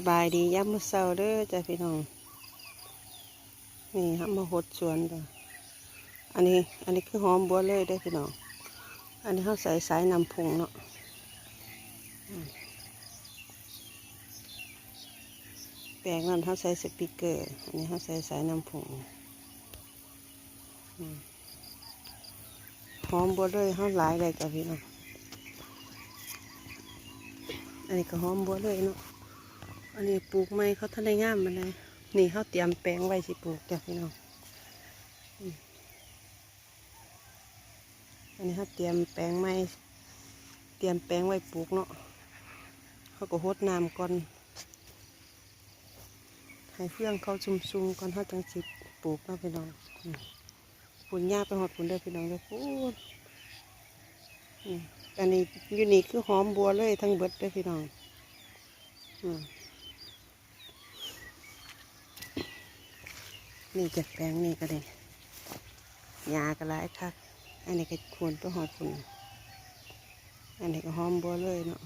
สบายดีย้ำมื้อเช้าเด้อจ้ะพี่น้อง นี่ฮับมาหดสวนจ้ะอันนี้ อันนี้คือหอมบัวเลยเด้อพี่น้อง อันนี้เขาใส่สายนำพุงเนาะแปลงนั้นเขาใส่สปีกเกอร์ อันนี้เขาใส่สายนำพุงหอมบัวเลยเขาหลายเลยจ้ะพี่น้อง อันนี้ก็หอมบัวเลยเนาะ อันนี้ปลูกไม้เขาทันได้งามมาเลย นี่เขาเตรียมแปลงไว้สิปลูกจ้ะพี่น้องอันนี้เขาเตรียมแปลงไม้เตรียมแปลงไว้ปลูกเนาะเขาก็หดน้ำก่อนให้เฟื่องเขาซุ่มๆก่อนเขาจังสิปลูกเนาะพี่น้องปุ่นหญ้าไปหอดปุ่นเด้อพี่น้องเด้อพูดอันนี้อยู่นี่คือหอมบัวเลยทั้งเบิดเด้อพี่น้อง อืม นี่จัดแปลงนี่ก็ได้ยาก็หลายคักอันนี้ก็ควรไปหอดฝุ่นอันนี้ก็หอมบัวเลยเนาะ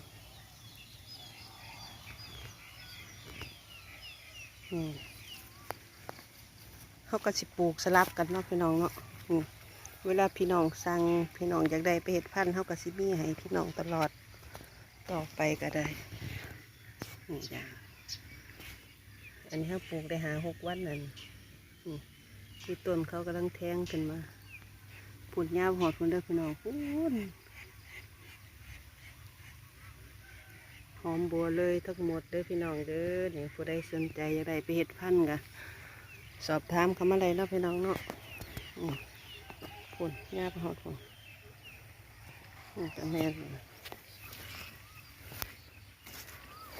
อืมเขาก็สิปลูกสลับกันเนาะพี่น้องเนาะเวลาพี่น้องสั่งพี่น้องอยากได้ไปเห็ดพันธุ์เขาก็สิมีให้พี่น้องตลอดต่อไปก็ได้นี่จ้ะอันนี้เขาปลูกได้หาหกวันนั่น นี่ต้นเขากำลังแทงขึ้นมาผุดยาวหอดคนเด้อพี่น้องพูนหอมบัวเลยทั้งหมดเด้อพี่น้องเด้อเนี่ผู้ใดสนใจอยากได้ไปเห็ดพันธุ์กะสอบถามคำอะไรเนาะพี่น้องเนาะอืมพุ่นยาวหอดพุ่นนี่แต่แม่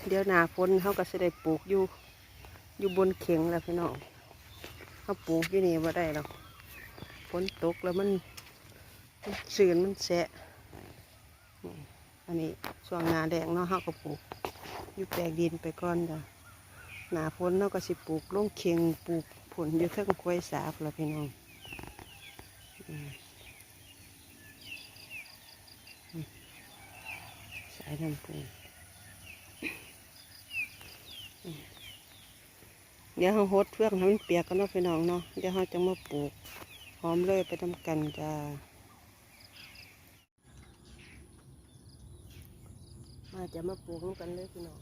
เดี๋ยวหนาฝนเขาก็จะได้ปลูกอยู่อยู่บนเข่งแล้วพี่น้อง เขาปลูกอยู่นี่ว่าได้หรอกฝนตกแล้วมันมันสื่นมันแสะนี่อันนี้ช่วงหนาแดงเนาะเขาก็ปลูกอยู่แปลงดินไปก่อนจ้ะหนาฝนเขาก็สิปลูกลงเข่งปลูกผลอยู่เทั้งกล้วยสาบแล้วพี่น้องอืมอืมสายน้ำปู ดี๋ยวเราหดเฟื่องให้มันเปียกกันเนาะพี่น้องเนาะเดี๋ยวเราจะมาปลูกหอมเลยไปทำกันจ้ามาจะมาปลูกกันเลยพี่น้อง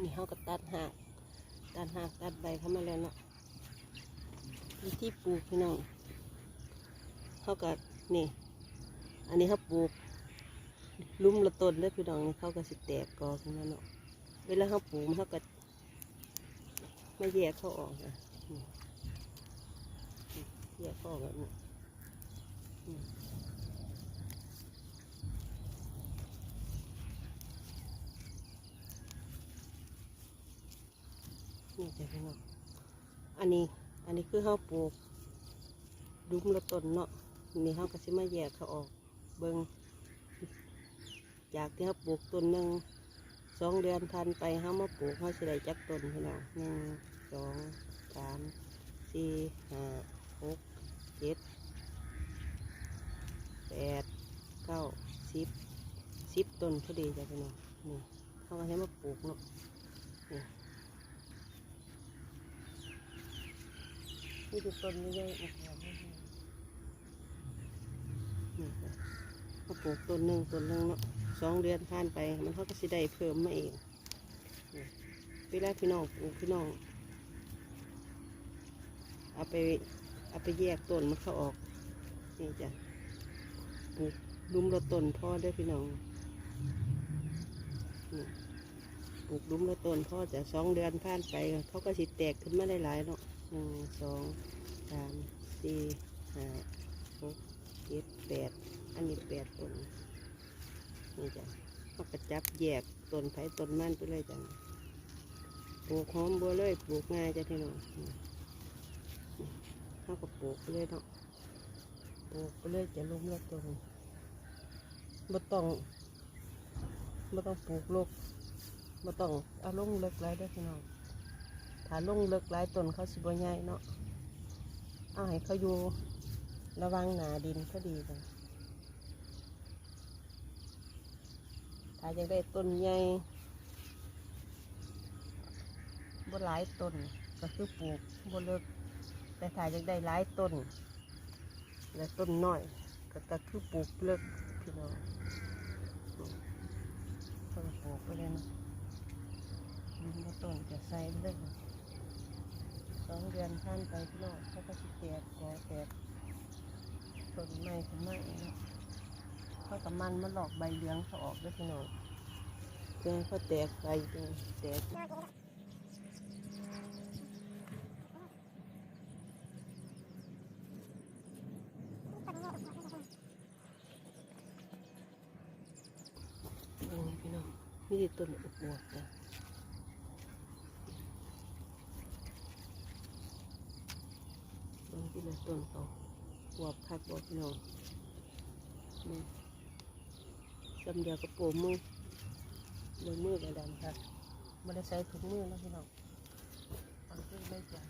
นี่เขาก็ตัดหากตัดหากตัดใบเข้ามาแล้วเนาะวิธีปลูกพี่น้องเขาก็นี่ อันนี้เขาปลูก ลุ่มละต้นเด้อพี่น้องนี่เขาก็สิแตกกอขึ้นมาเนาะเวลาเขาปลูกมันเขาก็ไม่แยกเขาออกนะแยกเขาออกแบบนี้นี่จ้ะพี่น้องอันนี้ อันนี้คือเขาปลูกลุ่มละต้นเนาะ นี่เขาก็สิมาแยกเขาออก เบิง จากที่เขาปลูกต้นหนึ่งสองเดือนทันไปเขามาปลูกเขาสิได้จักต้นพี่น้องหนึ่งสองสามสี่ห้าหกเจ็ดแปดเก้าสิบสิบต้นพอดีจ้ะพี่น้องนี่เขาก็ให้มาปลูกเนาะนี่นี่คือต้นนี้เลยอีกแล้วนี่จ้ะเขาปลูกต้นหนึ่งต้นหนึ่งเนาะ สองเดือนผ่านไป มันเขาก็สิได้เพิ่มมาเองนี่เวลาพี่น้องปลูกพี่น้อง เอาไปเอาไปแยกต้นมันเขาออก นี่จ้ะปลูกดุมละต้นพ่อได้อพี่น้องปลูกดุมละต้นพ่อจะสองเดือนผ่านไป เขาก็สิแตกขึ้นมาได้หลายเนาะหนึ่งสองสามสี่ห้าหกเจ็ดแปดอันนี้แปดต้น นี่จ้ะเขากระจับแยกต้นไผ่ต้นมันไปเลยจ้ะปลูกหอมบัวเลยปลูกง่ายจ้ะพี่น้องเขาก็ปลูกไปเลยเนาะปลูกไปเลยจะลงแล้วตรงบ่ต้องบ่ต้องปลูกลกบ่ต้องเอาลงเลิกไรเด้อพี่น้องถ้าลงเลิกไรต้นเขาสิบ่ใหญ่เนาะเอาให้เขาอยู่ระวังหนาดินก็ดีเลย ถ้าอยากได้ต้นใหญ่บ่หลายต้นก็คือปลูกบ่เลิกแต่ถ้าอยากได้หลายต้นและต้นน้อยก็ก็คือปลูกเลิกพี่น้องต้องปลูกไปเลยนะดินต้นจะใส่เลยนะสองเดือนผ่านไปพี่น้องเขาก็สิแตกกอแตกต้นไม้ขึ้นมาเองเนาะเขากับมันมาหลอกใบเหลืองเขาออกด้วยพี่น้อง เพื่อแตกใบเป็นแตกตรงนี้พี่น้องมีต้นอวบๆจ้ะตรงที่ละต้นเขาอวบคักบวบพี่น้องนี่จำเดียวกับโปมมือ เลยมือกระดำค่ะไม่ได้ใช้ถุงมือนะพี่น้องเอาขึ้นได้จ้ะ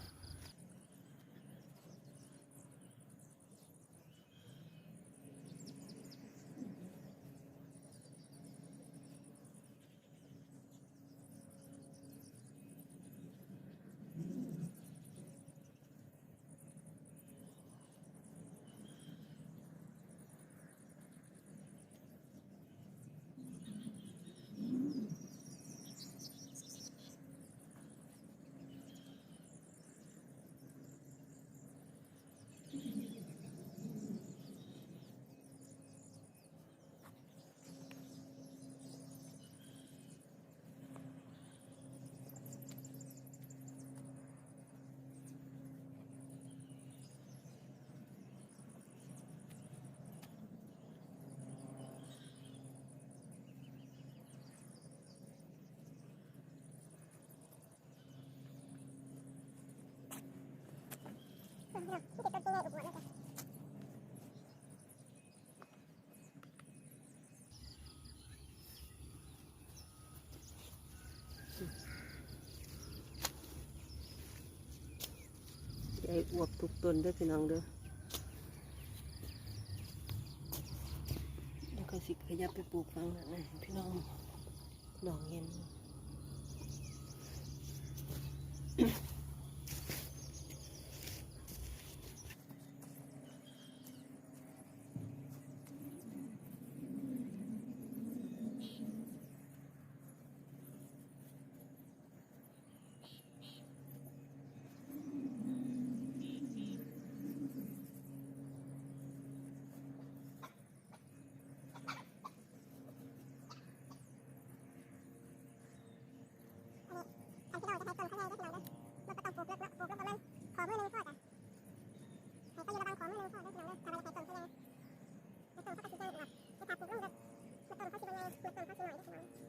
ใหญ่อวบทุกต้นด้อพี่น้องเด้อแล้วก็สิขยับไปปลูกฟังนั่นนะพี่น้องน้องเห็น เราจะใช้ต้นเขาใหญ่ได้ขนาดนั้นเราก็ต้องปลูกเล็กปลูกแล้วประมาณขอมือหนึ่งพอจ้ะให้ก็อยู่ระหว่างขอมือหนึ่งพอได้ขนาดนั้นถ้าเราจะใช้ต้นเขาใหญ่ในต้นเขาก็สิใหญ่กว่าแต่ถ้าปลูกลงเล็กในต้นเขาสิบใหญ่ในต้นเขาสิหน่อยได้ขนาดนั้น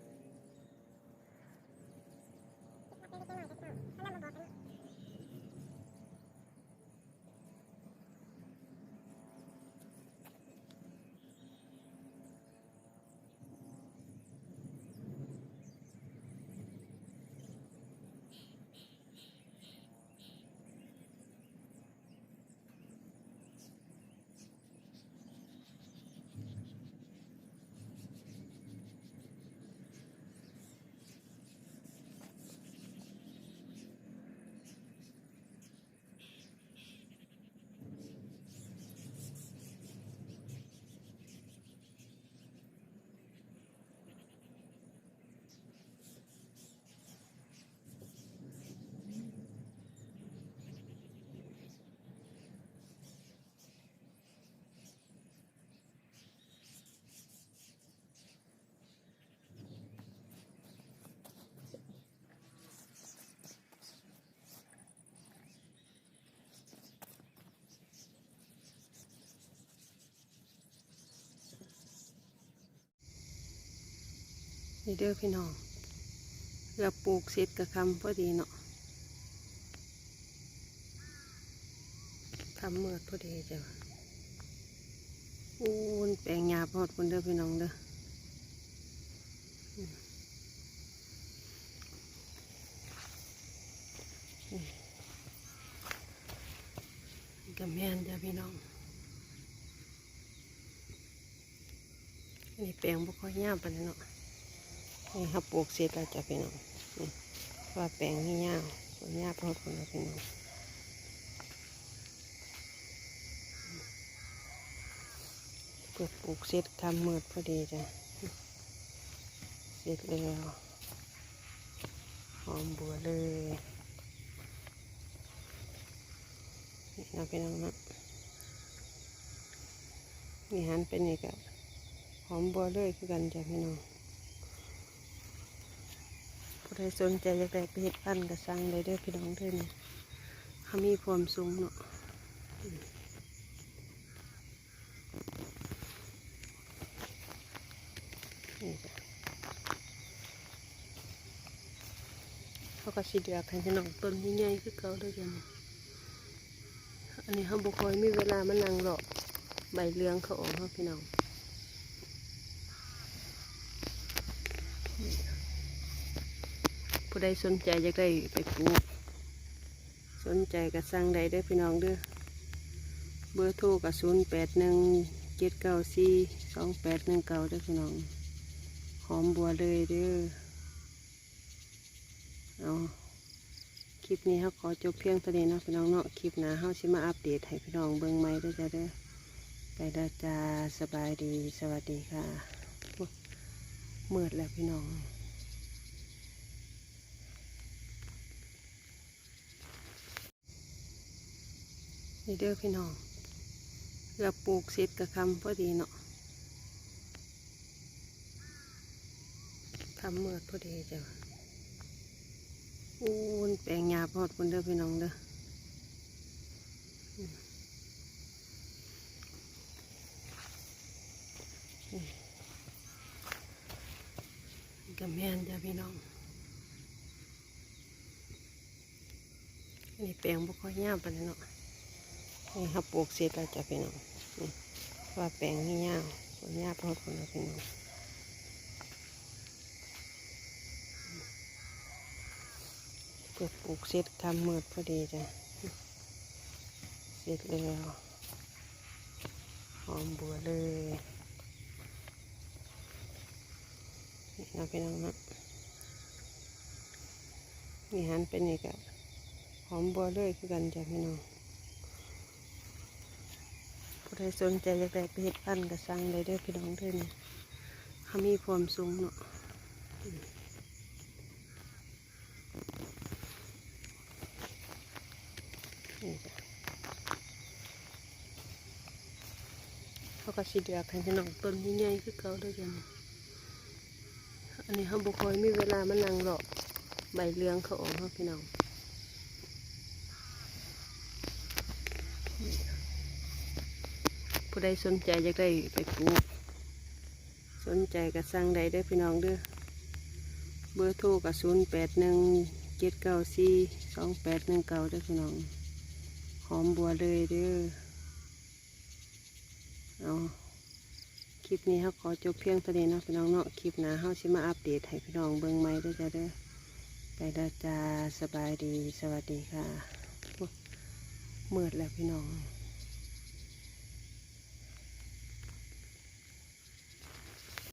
คิดว่าเป็นเล็กๆหน่อยได้ขนาดนั้นถ้าเรามาบอกกันเนาะ นี่เด้อพี่น้องเราปลูกเสร็จกับคำพอดีเนาะคำเมื่อพอดีจ้ะอู้นแปลงหญ้าพอดคนเด้อพี่น้องเด้อกับแม่นจ้ะพี่น้อง อันนี้แปลงบ่ค่อยยาวปานนั้นเนาะ นี่ครับปลูกเสร็จแล้วจ้ะพี่น้องว่าแปลงนี่ยาวสวยากพอคนะพี่น้องเปิดปลูกเสร็จทำมืดพอดีจ้ะเสร็จแล้วหอมบัวเลยนี่นะพี่น้องนะนี่หันเป็นนี่ก็หอมบัวเลยคือกันจ้ะพี่น้อง ใดสนใจอยากได้ไปเห็ดพันธุ์ก็สั่งได้เด้อพี่น้องเด้อนี่เขามีความสูงเนาะเขาก็สิเดือกให้พี่น้องต้นใหญ่ๆคือเก่าเลยจ้ะนี่อันนี้เขาบุคอยมีเวลามานั่งหรอกใบเหลืองเขาออกเนาพี่น้อง ผู้ใดสนใจอยากได้ไปปลูก สนใจก็สั่งได้เด้พี่น้องเด้อเบอร์โทรกับศูนย์แปดหนึ่งเจ็ดเก้าสี่สองแปดหนึ่งเก้าเด้อพี่น้อง หอมบัวเลยเด้อเอาคลิปนี้เขาขอจบเพียงเท่านี้นะพี่น้องเนาะคลิปหน้าเขาสิมาอัปเดตให้พี่น้องเบิ่งใหม่เด้อจ้าเด้อไปด้จ้าสบายดีสวัสดีค่ะเมื่อแล้วพี่น้อง นี่เด้อพี่น้องเราปลูกเสร็จกับคำพอดีเนาะคำเมื่อพอดีจ้ะอู้นแปลงหญ้าพอดคนเด้อพี่น้องเด้อกับแม่นจ้ะพี่น้อง อันนี้แปลงบ่ค่อยาวปานนั้นเนาะ นี่ครับปลูกเสร็จแล้วจ้ะพี่น้องนี่ว่าแปลงนี่ยาวสวยยากพอคนละพี่น้องเปิดปลูกเสร็จทำเมืดพอดีจ้ะเสร็จแล้วหอมบัวเลยนี่นะพี่น้องนะนี่หันเป็นนี่ก็หอมบัวเลยคือกันจ้ะพี่น้อง ใดสนใจอยากได้ไปเห็ดพันธุ์ก็สั่งได้เด้อพี่น้องเด้อนี่เขามีความสูงเนาะเขาก็สิเดือกให้พี่น้องต้นใหญ่ๆคือเก่าด้วยจ้ะนี่อันนี้เขาบุคอยมีเวลามานั่งหรอกใบเหลืองเขาออกเนาะพี่น้อง ผู้ใดสนใจอยากได้ไปปลูก สนใจก็สั่งได้เด้พี่น้องเด้อเบอร์โทรกับศูนย์แปดหนึ่งเจ็ดเก้าสี่สองแปดหนึ่งเก้าเด้พี่น้อง หอมบัวเลยเด้อเอาคลิปนี้เขาขอจบเพียงเท่านี้นะพี่น้องเนาะคลิปหน้าเขาสิมาอัปเดตให้พี่น้องเบิ่งใหม่เด้จ้าเด้อไปด้จ้าสบายดีสวัสดีค่ะมืดแล้วพี่น้อง